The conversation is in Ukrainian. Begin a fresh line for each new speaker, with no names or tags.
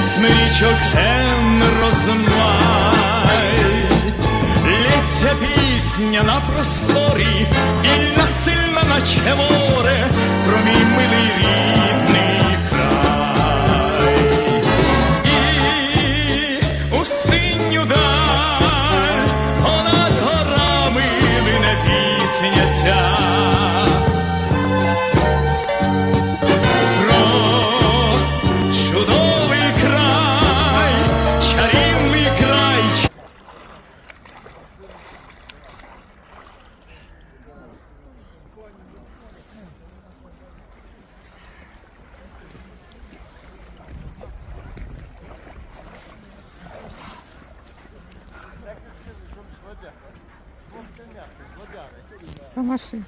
смичок ген розмай, лється пісня на просторі, і сильна, наче море,
Та машина.